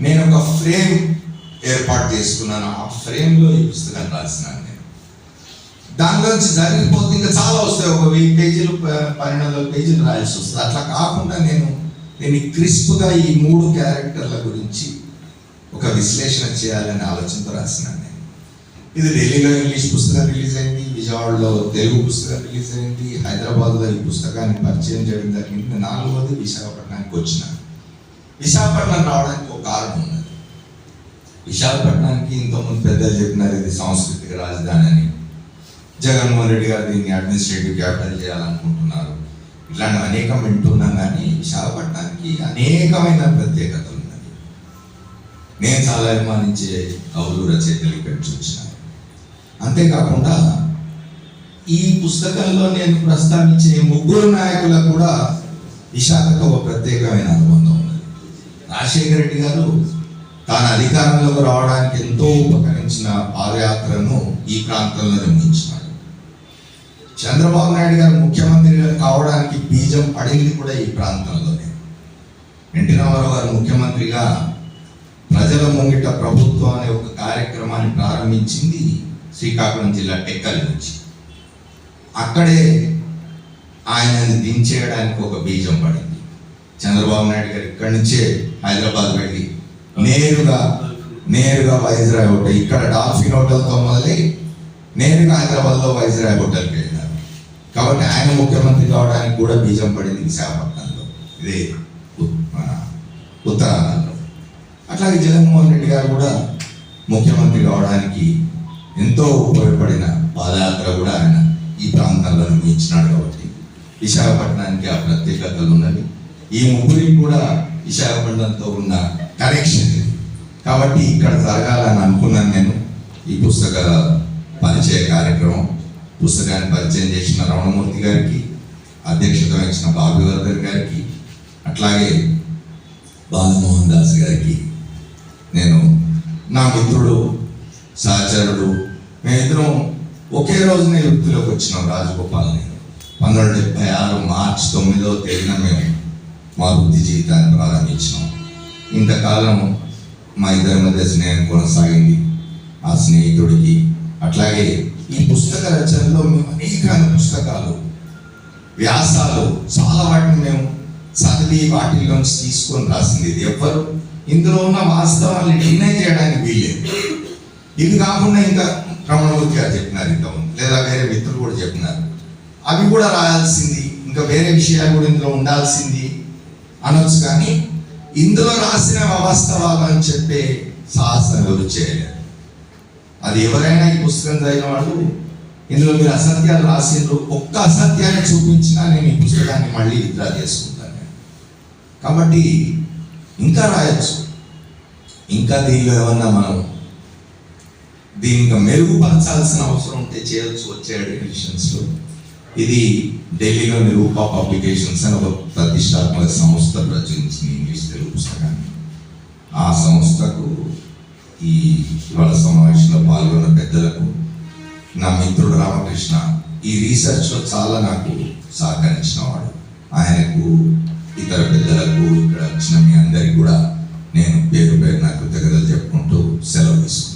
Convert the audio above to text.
నేను ఒక ఫ్రేమ్ ఏర్పాటు చేసుకున్నాను. ఆ ఫ్రేమ్లో ఈ పుస్తకాన్ని రాసినాను నేను. దానిలోంచి జరిగిపోతే ఇంకా చాలా వస్తాయి. ఒక వెయ్యి పేజీలు ప- పన్నెండు వందల పేజీలు రాయాల్సి వస్తుంది. అట్లా కాకుండా నేను నేను క్రిస్ప్గా ఈ మూడు క్యారెక్టర్ల గురించి ఒక విశ్లేషణ చేయాలనే ఆలోచనతో రాసినాను నేను. ఇది ఢిల్లీలో ఇంగ్లీష్ పుస్తకం రిలీజ్ అయింది. విజయవాడలో తెలుగు పుస్తకం రిలీజ్ అయింది. హైదరాబాద్లో ఈ పుస్తకాన్ని పరిచయం చేయడం జరిగింది. నాలుగోది విశాఖపట్నానికి వచ్చినాను. విశాఖపట్నం రావడానికి ఒక కారణం ఉన్నది. విశాఖపట్నానికి ఇంతకుముందు పెద్దలు చెప్పినారు ఇది సాంస్కృతిక రాజధాని అని. జగన్మోహన్ రెడ్డి గారు దీన్ని అడ్మినిస్ట్రేటివ్ క్యాపిటల్ చేయాలనుకుంటున్నారు. ఇలాంటి అనేకం వింటున్నాం కానీ విశాఖపట్నానికి అనేకమైన ప్రత్యేకతలు ఉన్నాయి నేను చాలా అభిమానించే కవులు రచయితలు ఇక్కడ చూసినాను అంతేకాకుండా ఈ పుస్తకంలో నేను ప్రస్తావించే ముగ్గురు నాయకులకు కూడా విశాఖకు ఒక ప్రత్యేకమైన అనుబంధం రాజశేఖర రెడ్డి గారు తాను అధికారంలోకి రావడానికి ఎంతో ఉపకరించిన పాదయాత్రను ఈ ప్రాంతంలో నిర్మించినాడు చంద్రబాబు నాయుడు గారు ముఖ్యమంత్రి కావడానికి బీజం పడింది కూడా ఈ ప్రాంతంలోనే. ఎన్టీ రామారావు గారు ముఖ్యమంత్రిగా ప్రజల ముంగిట ప్రభుత్వం అనే ఒక కార్యక్రమాన్ని ప్రారంభించింది శ్రీకాకుళం జిల్లా టెక్కల్ నుంచి. అక్కడే ఆయనని దించేయడానికి ఒక బీజం పడింది. చంద్రబాబు నాయుడు గారు ఇక్కడి నుంచే హైదరాబాద్ వెళ్ళి నేరుగా నేరుగా వైజరాయ్ హోటల్ ఇక్కడ డాల్ఫిన్ హోటల్తో మొదలై నేరుగా హైదరాబాద్లో వైజరాయ్ హోటల్కి వెళ్ళినారు కాబట్టి ఆయన ముఖ్యమంత్రి కావడానికి కూడా బీజం పడింది విశాఖపట్నంలో. ఇదే మన ఉత్తరాంధ్రలో అట్లాగే జగన్మోహన్ రెడ్డి గారు కూడా ముఖ్యమంత్రి కావడానికి ఎంతో ఉపయోగపడిన పాదయాత్ర కూడా ఆయన ఈ ప్రాంతాల్లో నిర్మించినాడు కాబట్టి విశాఖపట్నానికి ఆ ప్రత్యేకతలు ఉన్నవి. ఈ ముగ్గురికి కూడా విశాఖపట్నంతో ఉన్న కనెక్షన్ కాబట్టి ఇక్కడ జరగాలని అనుకున్నాను నేను. ఈ పుస్తక పరిచయ కార్యక్రమం పుస్తకాన్ని పరిచయం చేసిన రమణమూర్తి గారికి అధ్యక్షత వహించిన బాబువర్ధన్ గారికి అట్లాగే బాలమోహన్ దాస్ గారికి నేను నా మిత్రుడు సహచరుడు మేమిద్దరం ఒకే రోజునే వృత్తిలోకి వచ్చినాం రాజగోపాల్ నేను. పంతొమ్మిది డెబ్బై ఆరు మార్చ్ తొమ్మిదవ మా వృత్తి జీవితాన్ని ప్రారంభించినాం. ఇంతకాలం మా ఇద్దరి మధ్య స్నేహం కొనసాగింది. ఆ స్నేహితుడికి అట్లాగే ఈ పుస్తక రచనలో మేము అనేక పుస్తకాలు వ్యాసాలు చాలా వాటిని మేము చదివి వాటిలోంచి తీసుకొని రాసింది ఇది ఎవ్వరు. ఇందులో ఉన్న వాస్తవాన్ని నిర్ణయం చేయడానికి వీల్లేదు. ఇది కాకుండా ఇంకా రమణమూర్తి గారు చెప్పినారు ఇంతకుముందు లేదా వేరే మిత్రులు కూడా చెప్పినారు. అవి కూడా రాయాల్సింది ఇంకా వేరే విషయాలు కూడా ఇందులో ఉండాల్సింది. అనొచ్చు కానీ ఇందులో రాసిన వాస్తవాలు అని చెప్పే సాహసం ఎవరు అది ఎవరైనా ఈ పుస్తకం చదివిన వాళ్ళు ఇందులో మీరు అసత్యాలు రాసిండ్రు ఒక్క అసత్యాన్ని చూపించినా నేను ఈ పుస్తకాన్ని మళ్ళీ విత్డ్రా చేసుకుంటాను కాబట్టి ఇంకా రాయొచ్చు. ఇంకా దీనిలో ఏమన్నా మనం దీన్ని మెరుగుపరచాల్సిన అవసరం ఉంటే చేయొచ్చు వచ్చే ఎడిషన్స్లో. ఇది ఢిల్లీలో నిరూప పబ్లికేషన్స్ అని ఒక ప్రతిష్టాత్మక సంస్థ ప్రచురించింది ఇంగ్లీష్ తెలుగు పుస్తకాన్ని. ఆ సంస్థకు ఈ ఇవాళ సమావేశంలో పాల్గొన్న పెద్దలకు నా మిత్రుడు రామకృష్ణ ఈ రీసెర్చ్లో చాలా నాకు సహకరించిన వాడు. ఆయనకు ఇతర పెద్దలకు ఇక్కడ వచ్చిన మీ అందరికీ కూడా నేను పేరు పేరు నా కృతజ్ఞతలు చెప్పుకుంటూ సెలవు తీసుకున్నాను